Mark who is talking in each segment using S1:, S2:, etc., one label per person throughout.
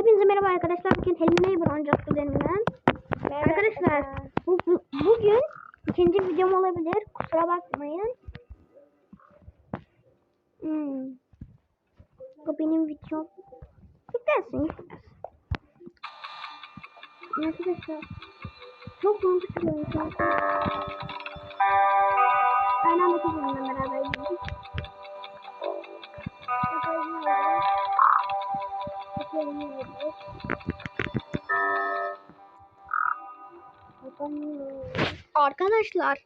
S1: Hepinize merhaba arkadaşlar. Bugün Helena Neighbor oynayacağız kuzenimden. Arkadaşlar bu, bu- bugün ikinci videom olabilir. Kusura bakmayın. Hmm. Bu benim videom. Yüklensin yüklensin. Arkadaşlar çok mantıklı bir oyun. Anda kuzenimle beraber gidiyoruz. Arkadaşlar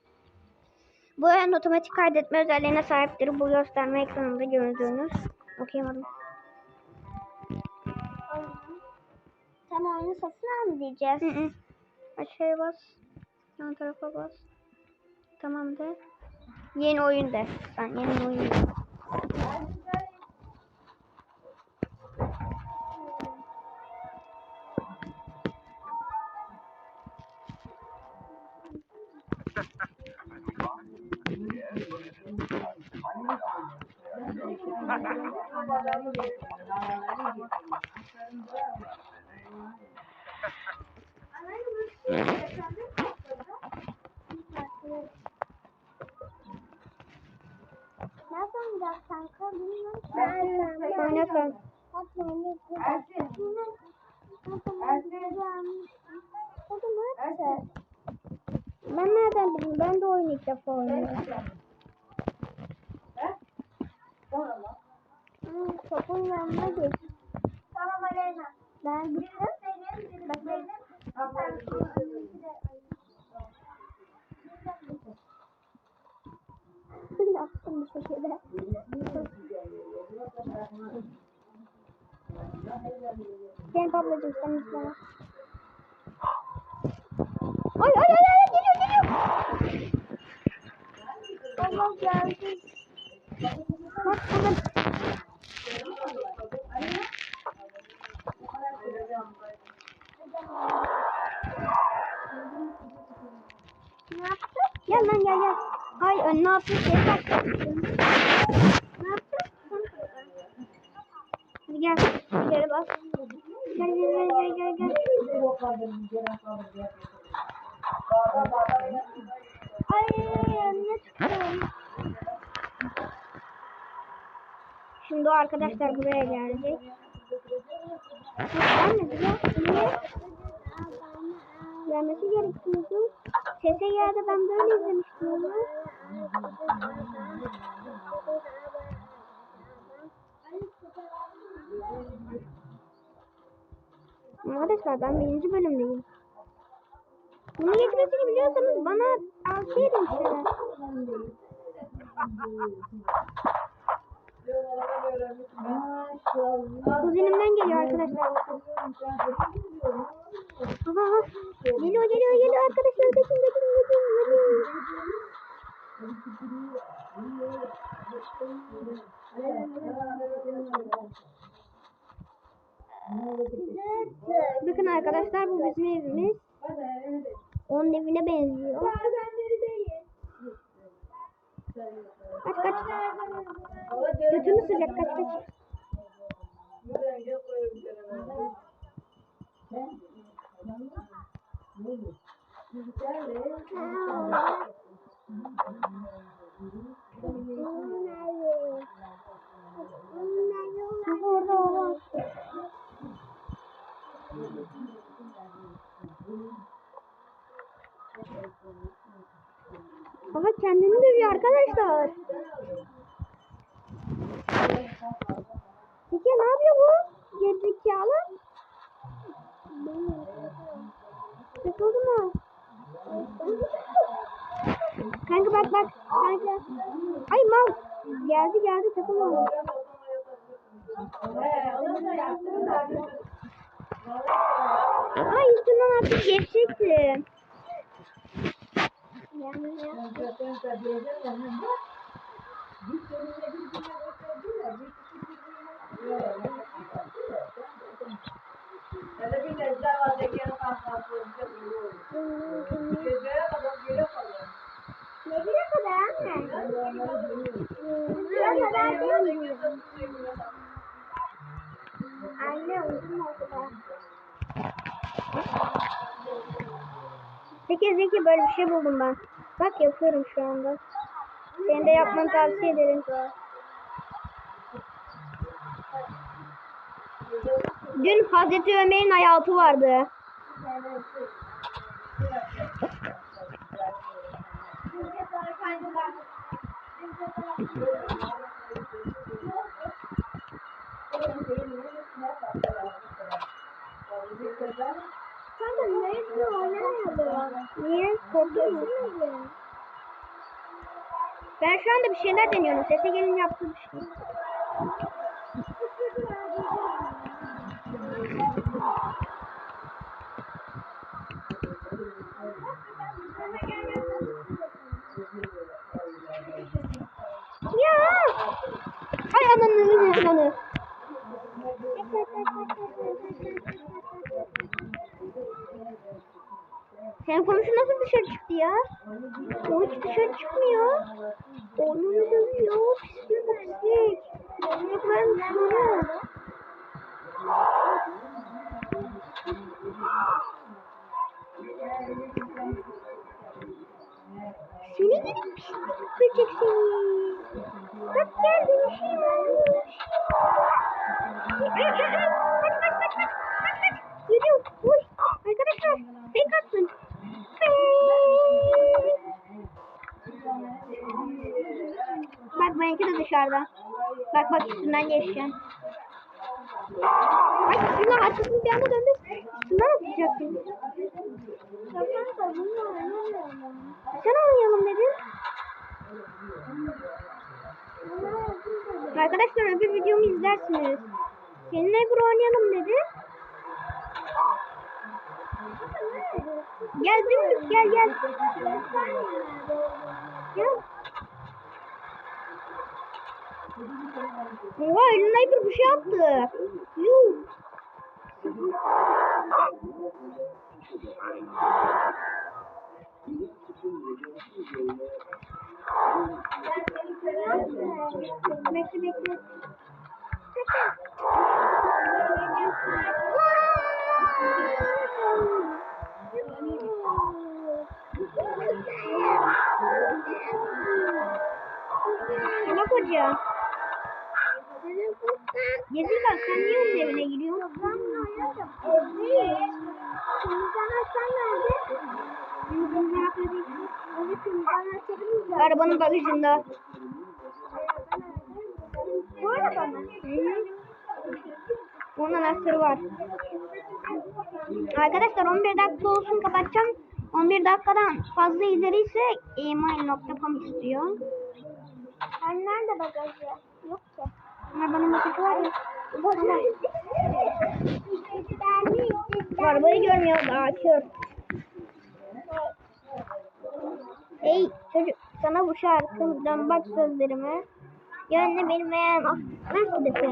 S1: bu oyun otomatik kaydetme özelliğine sahiptir. Bu gösterme ekranında gördüğünüz. Okuyamadım.
S2: Sen oyunu satın al mı diyeceğiz?
S1: Hı hı. Aşağıya bas. Yan tarafa bas. Tamam de. Yeni oyun de. Sen yeni oyun de.
S2: Yapacağız?
S1: Ben nereden bileyim? Ben de oyun ilk defa oynuyorum.
S2: Hmm, topun yanına geç. Tamam Aleyna. Ben gittim. Bak benim.
S1: Yaptım bir şekilde. Sen ablacığım sen izle. Gel. İleri bas. Gel gel gel gel gel. gel.
S2: Ay ne çıktı?
S1: Şimdi o arkadaşlar buraya gelecek. Gelmedi ya. Niye? Gelmesi gerekiyordu. Sese geldi ben böyle izlemiştim onu. Arkadaşlar ben birinci bölümdeyim. Bunu geçmesini biliyorsanız bana tavsiye edin işte. Kuzenimden geliyor arkadaşlar. Aha, geliyor geliyor geliyor arkadaşlar. Geçin geçin geçin geçin. Bakın arkadaşlar bu bizim evimiz. Onun evine benziyor. Kaç kaç. Götünü sıcak kaç kaç. Aha, orada o var. Aha kendini dövüyor arkadaşlar. Peki ne yapıyor bu? Gerizekalı. Takıldı mı? Kanka bak bak. Kanka. Ay mal. Geldi geldi takılma. Ay üstünden artık geçecektim. Yani ya.
S2: Ne güne kadar anne? Ne kadar değil mi? Anne uzun oldu da.
S1: Peki Zeki böyle bir şey buldum ben. Bak yapıyorum şu anda. Senin de yapmanı tavsiye ederim. Dün Hazreti Ömer'in hayatı vardı. Niye? Korktun mu? Ben şu anda bir şeyler deniyorum. Sese gelin yaptığım şey. Ya! Senin komşu nasıl dışarı çıktı ya? O hiç dışarı çıkmıyor. Onu dövüyor. Pislik pislik. Örnek vermiş bana. Seni gidip pislik böcek seni. Varmış. Ay, ay, ay. Kaç kaç kaç kaç. Kaç kaç. Geliyor. Uy. Arkadaşlar. Fake attın. Bak benimki de dışarıda. Bak bak üstünden geçeceğim. Ay üstünden açılsın bir anda döndü. Üstünden atacaktım. Sen oynayalım dedin. Arkadaşlar öbür videomu izlersiniz. Seninle bir oynayalım dedi. Gel dümdüz gel gel. Gel. Oha elinde bir bir şey yaptı. Yuh. Bekle bekle. Salak hoca. Gezikan sen niye onun evine giriyorsun?
S2: Evet. Temizden açan nerede?
S1: Temizden yapmadık.
S2: Evet temizden açabiliriz.
S1: Arabanın bagajında.
S2: Bu araba mı?
S1: Onun anahtarı var. Arkadaşlar 11 dakika olsun kapatacağım. 11 dakikadan fazla izleriyse email.com istiyor.
S2: Hani nerede bagajı? Yok ki.
S1: Arabanın bagajı var ya.
S2: Ver.
S1: Arabayı görmüyor kör. Hey çocuk sana bu şarkıdan bak sözlerime. Yönlü bilmeyen nasıl defe?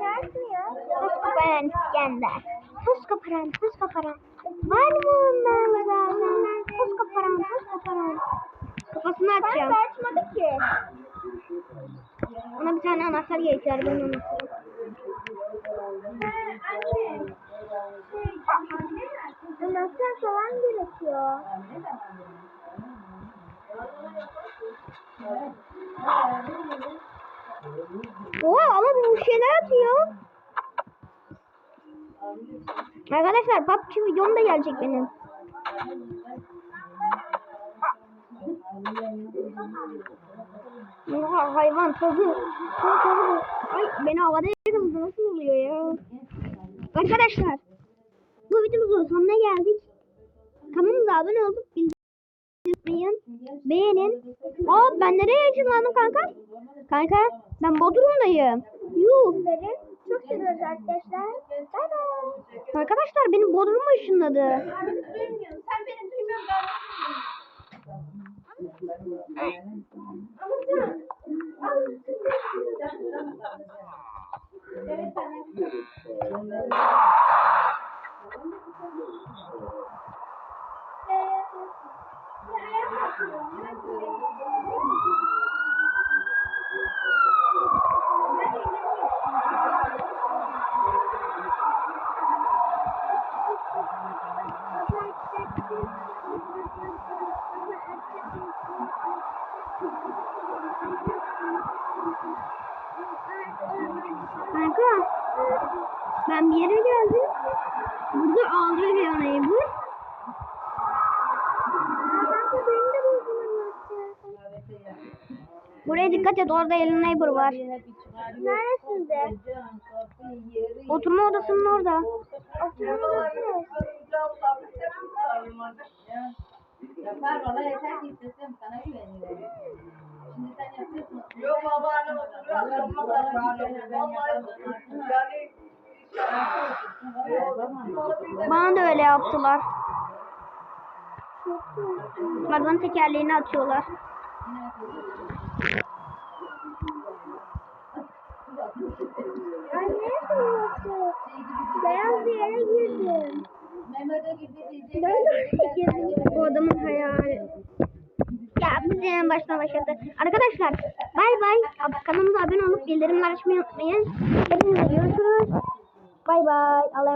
S2: Nerede ya?
S1: Toz koparan İskender. Toz koparan, toz koparan. Var mı onlarla zaten? Toz koparan, toz koparan. Kafasını
S2: Ben
S1: açacağım.
S2: de açmadı ki.
S1: Ona bir tane anahtar gerekiyor anahtarı.
S2: Anne. Anahtar falan gerekiyor.
S1: Oha ama bu şeyler atıyor. Arkadaşlar PUBG videom da gelecek benim. Oha hayvan tazı. Ay beni havada yakaladı nasıl oluyor ya? Arkadaşlar bu videomuzun sonuna geldik. Kanalımıza abone olup bildirim beğenin. Aa ben nereye ışınlandım kanka? Kanka ben Bodrum'dayım. Yuh.
S2: Çok seviyoruz arkadaşlar. Bay bay.
S1: Arkadaşlar beni Bodrum'a ışınladı.
S2: Sen beni duymuyorsun. Ama
S1: Kanka ben bir yere geldim. Burada ağlıyor bir anayı bu. Buraya dikkat et orada elin neighbor var.
S2: Neresinde?
S1: Oturma odasının orada.
S3: Kadar Yani
S1: Bana da öyle yaptılar. Arabanın tekerleğini atıyorlar.
S2: Burası? Beyaz bir yere girdim. Ben de girdim.
S1: Bu adamın hayali. Ya biz yine baştan başladı. Arkadaşlar bay bay. Kanalımıza abone olup bildirimler açmayı unutmayın. Hepinize görüşürüz. Bay bay. Allah'a